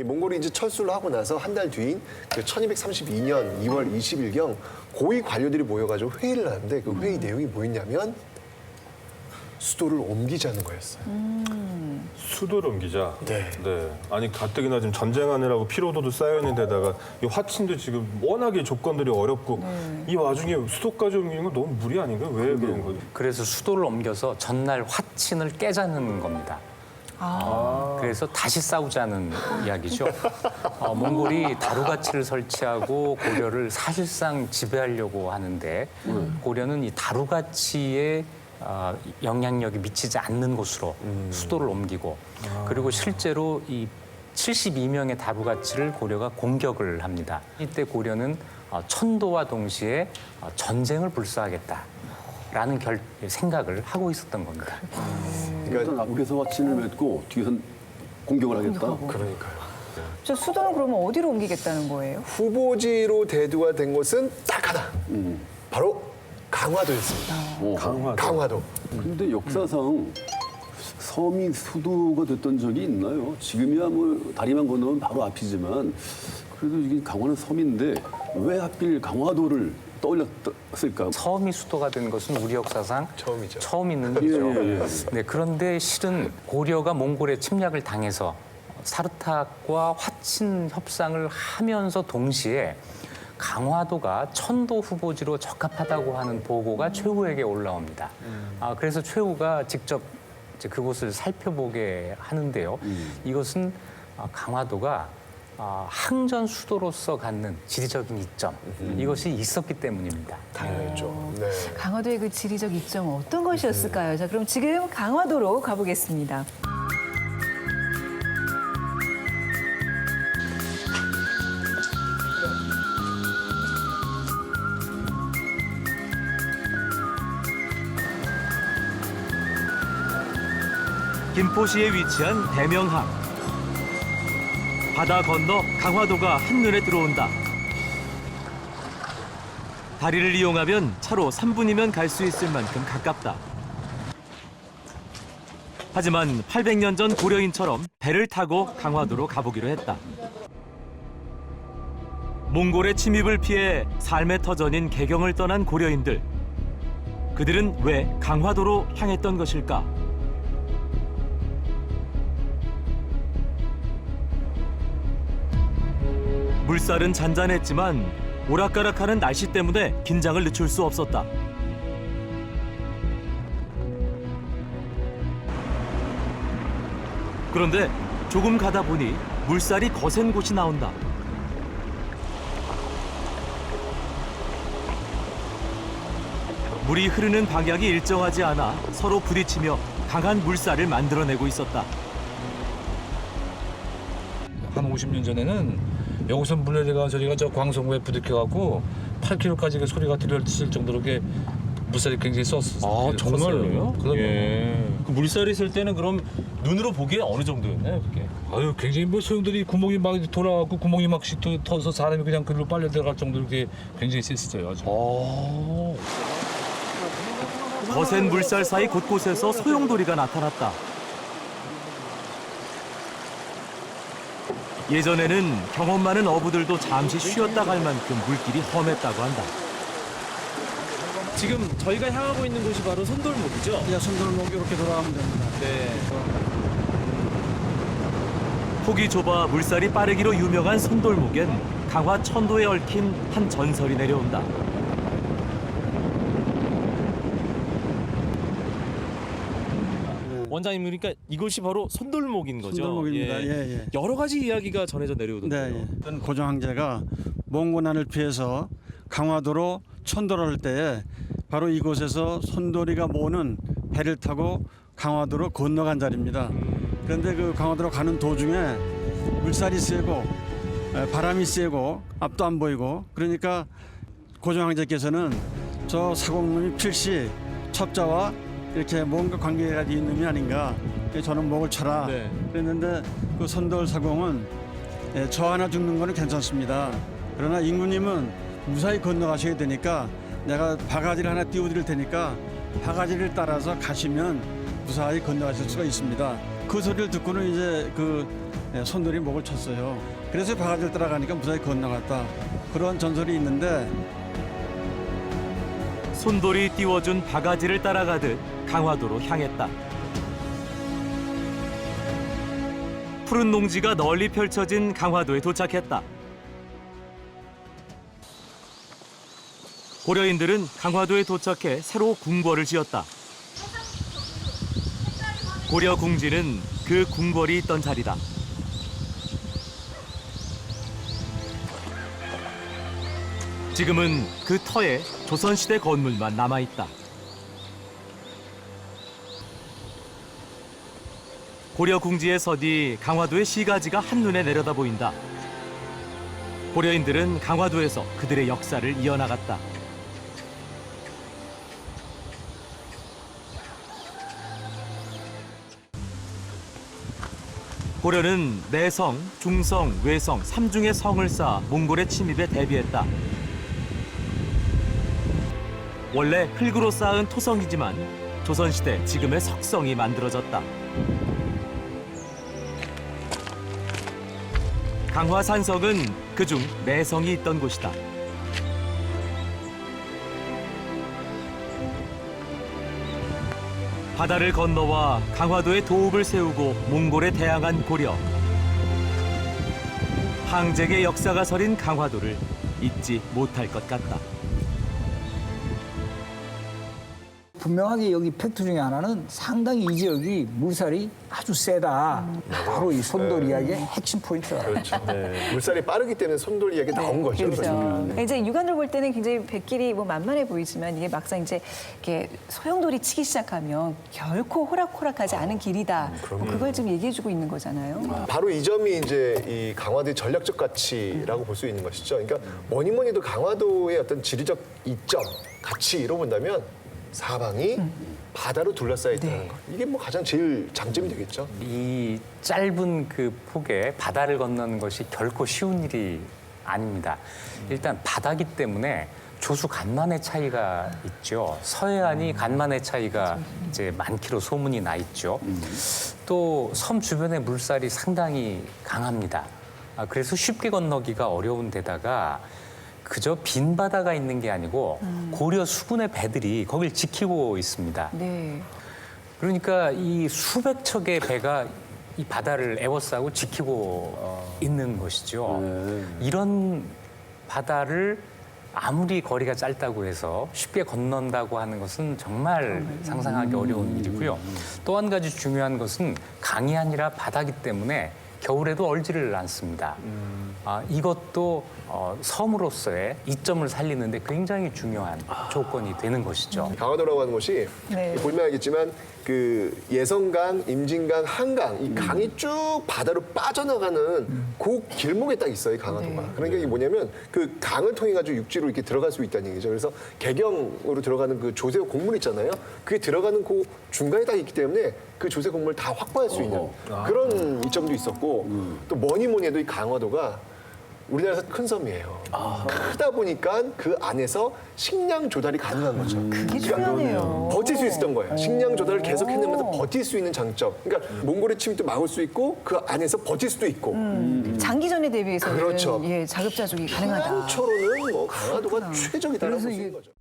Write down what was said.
이 몽골이 이제 철수를 하고 나서 한 달 뒤인 그 1232년 2월 20일경 고위 관료들이 모여가지고 회의를 하는데 그 회의 내용이 뭐였냐면 수도를 옮기자는 거였어요. 수도를 옮기자. 네. 아니 가뜩이나 지금 전쟁하느라고 피로도도 쌓여 있는 데다가 이 화친도 지금 워낙에 조건들이 어렵고 이 와중에 수도까지 옮기는 건 너무 무리 아닌가 요? 왜 그런 거죠? 그래서 수도를 옮겨서 전날 화친을 깨자는 겁니다. 어, 그래서 다시 싸우자는 이야기죠. 어, 몽골이 다루가치를 설치하고 고려를 사실상 지배하려고 하는데 고려는 이 다루가치에 어, 영향력이 미치지 않는 곳으로 수도를 옮기고 그리고 실제로 이 72명의 다루가치를 고려가 공격을 합니다. 이때 고려는 어, 천도와 동시에 어, 전쟁을 불사하겠다 라는 결, 생각을 하고 있었던 겁니다. 일단 앞에서 화친을 맺고 뒤에선 공격을 하겠다. 그러니까요. 저 수도는 그러면 어디로 옮기겠다는 거예요? 후보지로 대두가 된 곳은 딱 하나. 바로 강화도였습니다. 어. 강화. 강화도. 근데 역사상 섬이 수도가 됐던 적이 있나요? 지금이야 뭐 다리만 건너면 바로 앞이지만 그래도 이게 강화는 섬인데 왜 하필 강화도를 떠올렸을까? 섬이 수도가 된 것은 우리 역사상 처음이죠. 처음 있는 일이죠. 예, 예, 네, 그런데 실은 고려가 몽골의 침략을 당해서 사르탁과 화친 협상을 하면서 동시에 강화도가 천도 후보지로 적합하다고 하는 보고가 최후에게 올라옵니다. 아, 그래서 최후가 직접 이제 그곳을 살펴보게 하는데요. 이것은 아, 강화도가 아, 항전 수도로서 갖는 지리적인 이점 이것이 있었기 때문입니다. 당연했죠. 네. 강화도의 그 지리적 이점은 어떤 것이었을까요? 자, 그럼 지금 강화도로 가보겠습니다. 김포시에 위치한 대명항. 바다 건너 강화도가 한눈에 들어온다. 다리를 이용하면 차로 3분이면 갈 수 있을 만큼 가깝다. 하지만 800년 전 고려인처럼 배를 타고 강화도로 가보기로 했다. 몽골의 침입을 피해 삶의 터전인 개경을 떠난 고려인들. 그들은 왜 강화도로 향했던 것일까? 물살은 잔잔했지만 오락가락하는 날씨 때문에 긴장을 늦출 수 없었다. 그런데 조금 가다 보니 물살이 거센 곳이 나온다. 물이 흐르는 방향이 일정하지 않아 서로 부딪히며 강한 물살을 만들어내고 있었다. 한 50년 전에는 여기서 물레가 저리가 저 광성구에 부딪혀갖고 8km까지 그 소리가 들렸을 정도로 게 물살이 굉장히 썼었어요. 아 정말로요? 그럼요. 예. 그 물살이 있을 때는 그럼 눈으로 보기에 어느 정도였나요, 그게? 아유 굉장히 뭐 소용돌이 구멍이 막 돌아가고 구멍이 막씩 터서 사람이 그냥 그리로 빨려 들어갈 정도로 그게 굉장히 셌었어요. 아주. 어. 거센 물살 사이 곳곳에서 소용돌이가 나타났다. 예전에는 경험 많은 어부들도 잠시 쉬었다 갈 만큼 물길이 험했다고 한다. 지금 저희가 향하고 있는 곳이 바로 손돌목이죠? 예, 손들목 이렇게 돌아가면 됩니다. 네. 폭이 좁아 물살이 빠르기로 유명한 손돌목엔 강화 천도에 얽힌 한 전설이 내려온다. 원장님 그러니까 이곳이 바로 손돌목인 거죠? 손돌목입니다. 예. 예, 예. 여러 가지 이야기가 전해져 내려오던데요. 네, 예. 고종 황제가 몽고난을 피해서 강화도로 천도를 할 때에 바로 이곳에서 손돌이가 모는 배를 타고 강화도로 건너간 자리입니다. 그런데 그 강화도로 가는 도중에 물살이 세고 에, 바람이 세고 앞도 안 보이고 그러니까 고종 황제께서는 저 사공놈이 필시 첩자와 이렇게 뭔가 관계가 있는 놈이 아닌가 저는 목을 쳐라 네. 그랬는데 그 선돌 사공은 예, 저 하나 죽는 거는 괜찮습니다. 그러나 임금님은 무사히 건너가셔야 되니까 내가 바가지를 하나 띄워드릴 테니까 바가지를 따라서 가시면 무사히 건너가실 수가 있습니다. 그 소리를 듣고는 이제 그 예, 손돌이 목을 쳤어요. 그래서 바가지를 따라가니까 무사히 건너갔다. 그런 전설이 있는데 손돌이 띄워준 바가지를 따라가듯 강화도로 향했다. 푸른 농지가 널리 펼쳐진 강화도에 도착했다. 고려인들은 강화도에 도착해 새로 궁궐을 지었다. 고려 궁지는 그 궁궐이 있던 자리다. 지금은 그 터에 조선시대 건물만 남아있다. 고려 궁지에 서디 강화도의 시가지가 한눈에 내려다 보인다. 고려인들은 강화도에서 그들의 역사를 이어나갔다. 고려는 내성, 중성, 외성 삼중의 성을 쌓아 몽골의 침입에 대비했다. 원래 흙으로 쌓은 토성이지만 조선시대 지금의 석성이 만들어졌다. 강화산성은 그중 내성이 있던 곳이다. 바다를 건너와 강화도에 도읍을 세우고 몽골에 대항한 고려. 항쟁의 역사가 서린 강화도를 잊지 못할 것 같다. 분명하게 여기 팩트 중에 하나는 상당히 이 지역이 물살이 아주 세다. 바로 이 손돌 이야기의 핵심 포인트다. 그렇죠. 물살이 빠르기 때문에 손돌 이야기 나온 거죠. 그렇죠. 그러니까. 이제 육안으로 볼 때는 굉장히 백길이 뭐 만만해 보이지만 이게 막상 이제 이렇게 소용돌이 치기 시작하면 결코 호락호락하지 않은 길이다. 뭐 그걸 지금 얘기해주고 있는 거잖아요. 바로 이 점이 이제 이 강화도의 전략적 가치라고 볼 수 있는 것이죠. 그러니까 뭐니 뭐니 해도 강화도의 어떤 지리적 이점, 가치로 본다면 사방이 바다로 둘러싸여 있다는 것. 이게 뭐 가장 제일 장점이 되겠죠. 이 짧은 그 폭에 바다를 건너는 것이 결코 쉬운 일이 아닙니다. 일단 바다기 때문에 조수 간만의 차이가 있죠. 서해안이 간만의 차이가 이제 많기로 소문이 나 있죠. 또 섬 주변의 물살이 상당히 강합니다. 아, 그래서 쉽게 건너기가 어려운 데다가 그저 빈 바다가 있는 게 아니고 고려 수군의 배들이 거길 지키고 있습니다. 네. 그러니까 이 수백 척의 배가 이 바다를 에워싸고 지키고 어, 있는 것이죠. 이런 바다를 아무리 거리가 짧다고 해서 쉽게 건넌다고 하는 것은 정말 상상하기 어려운 일이고요. 또 한 가지 중요한 것은 강이 아니라 바다기 때문에 겨울에도 얼지를 않습니다. 아, 이것도 어, 섬으로서의 이점을 살리는데 굉장히 중요한 조건이 되는 것이죠. 강화도라고 하는 곳이 네. 보면 알겠지만 그 예성강, 임진강, 한강 이 강이 쭉 바다로 빠져나가는 그 길목에 딱 있어요, 이 강화도가. 그러니까 이게 뭐냐면 그 강을 통해 가지고 육지로 이렇게 들어갈 수 있다는 얘기죠. 그래서 개경으로 들어가는 그 조세 공물 있잖아요. 그게 들어가는 그 중간에 딱 있기 때문에 그 조세 공물을 다 확보할 수 있는 그런 이점도 있었고 또 뭐니 뭐니 해도 이 강화도가 우리나라에서 큰 섬이에요. 크다 보니까 그 안에서 식량 조달이 가능한 거죠. 그게 중요하네요. 버틸 수 있었던 거예요. 식량 조달을 계속 해내면서 버틸 수 있는 장점. 그러니까 몽골의 침입도 막을 수 있고 그 안에서 버틸 수도 있고. 장기전에 대비해서는 그렇죠. 예, 자급자족이 가능하다. 한초로는 뭐 강화도가 최적이다라고 볼수 있는 거죠.